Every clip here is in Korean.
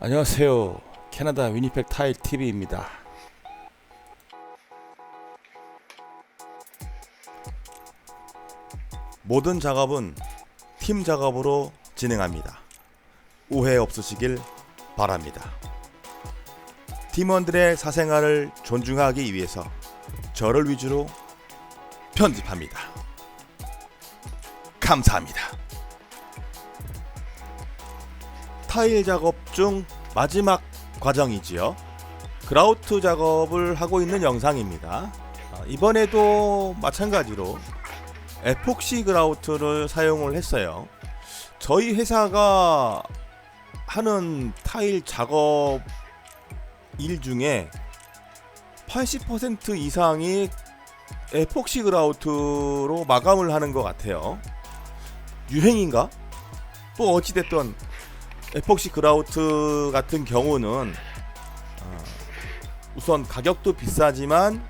안녕하세요. 캐나다 위니펙 타일 TV입니다. 모든 작업은 팀 작업으로 진행합니다. 오해 없으시길 바랍니다. 팀원들의 사생활을 존중하기 위해서 저를 위주로 편집합니다. 감사합니다. 타일 작업 중 마지막 과정이지요. 그라우트 작업을 하고 있는 영상입니다. 아, 이번에도 마찬가지로 에폭시 그라우트를 사용을 했어요. 저희 회사가 하는 타일 작업 일 중에 80% 이상이 에폭시 그라우트로 마감을 하는 것 같아요. 유행인가? 뭐 어찌됐든 에폭시 그라우트 같은 경우는 어, 우선 가격도 비싸지만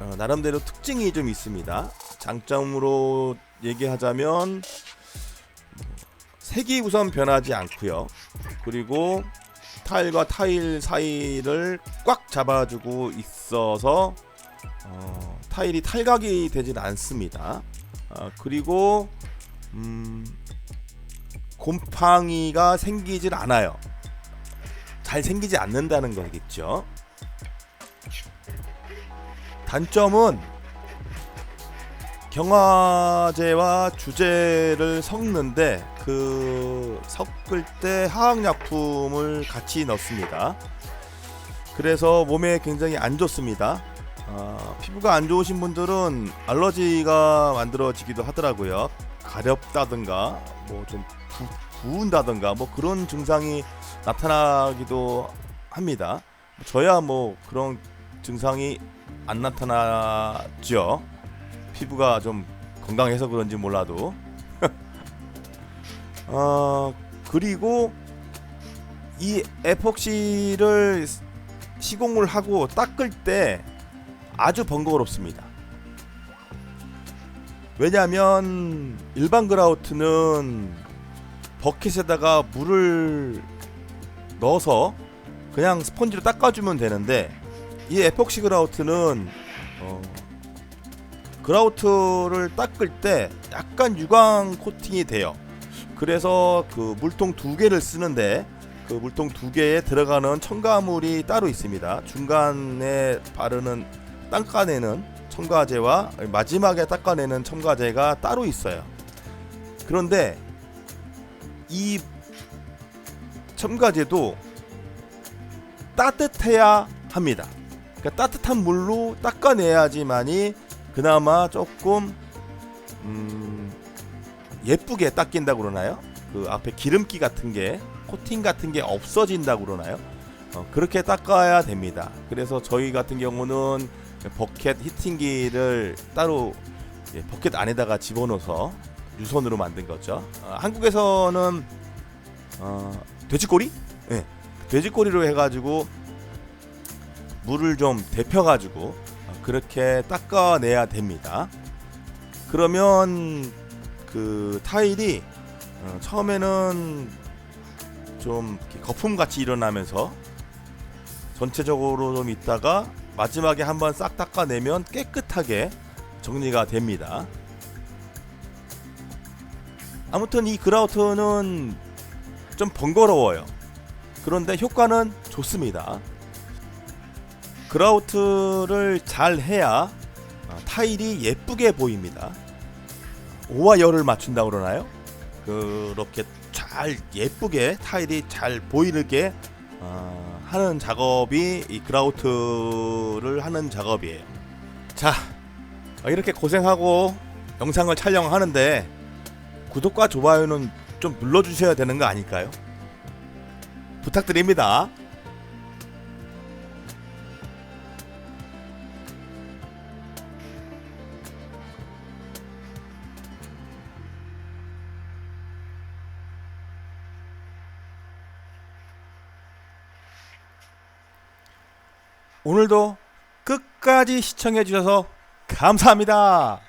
어, 나름대로 특징이 좀 있습니다. 장점으로 얘기하자면 색이 우선 변하지 않고요. 그리고 타일과 타일 사이를 꽉 잡아주고 있어서 어, 타일이 탈각이 되진 않습니다. 어, 그리고 음, 곰팡이가 생기질 않아요. 잘 생기지 않는다는 거겠죠. 단점은 경화제와 주제를 섞는데 그 섞을 때 화학약품을 같이 넣습니다. 그래서 몸에 굉장히 안 좋습니다. 어, 피부가 안 좋으신 분들은 알러지가 만들어지기도 하더라고요. 가렵다든가 뭐좀 부은다든가 뭐 그런 증상이 나타나기도 합니다. 저야 뭐 그런 증상이 안 나타나죠. 피부가 좀 건강해서 그런지 몰라도. 어 그리고 이 에폭시를 시공을 하고 닦을 때 아주 번거롭습니다. 왜냐하면 일반 그라우트는 버킷에다가 물을 넣어서 그냥 스펀지로 닦아주면 되는데 이 에폭시 그라우트는 어, 그라우트를 닦을 때 약간 유광 코팅이 돼요. 그래서 그 물통 두 개를 쓰는데 그 물통 두 개에 들어가는 첨가물이 따로 있습니다. 중간에 바르는 닦아내는 첨가제와 마지막에 닦아내는 첨가제가 따로 있어요. 그런데 이 첨가제도 따뜻해야 합니다. 그러니까 따뜻한 물로 닦아내야지만이 그나마 조금 음, 예쁘게 닦인다고 그러나요? 그 앞에 기름기 같은 게 코팅 같은 게 없어진다고 그러나요? 어, 그렇게 닦아야 됩니다. 그래서 저희 같은 경우는 버켓 히팅기를 따로 예, 버켓 안에다가 집어넣어서 유선으로 만든 거죠. 어, 한국에서는 어, 돼지꼬리? 예, 돼지꼬리로 해가지고 물을 좀 데펴가지고 어, 그렇게 닦아내야 됩니다. 그러면 그 타일이 어, 처음에는 좀 이렇게 거품 같이 일어나면서 전체적으로 좀 있다가 마지막에 한번 싹 닦아내면 깨끗하게 정리가 됩니다. 아무튼 이 그라우트는 좀 번거로워요. 그런데 효과는 좋습니다. 그라우트를 잘 해야 어, 타일이 예쁘게 보입니다. 오와 열을 맞춘다 그러나요? 그렇게 잘 예쁘게 타일이 잘 보이게 어, 하는 작업이 이 그라우트를 하는 작업이에요. 자, 어, 이렇게 고생하고 영상을 촬영하는데 구독과 좋아요는 좀 눌러주셔야 되는 거 아닐까요? 부탁드립니다. 오늘도 끝까지 시청해 주셔서 감사합니다.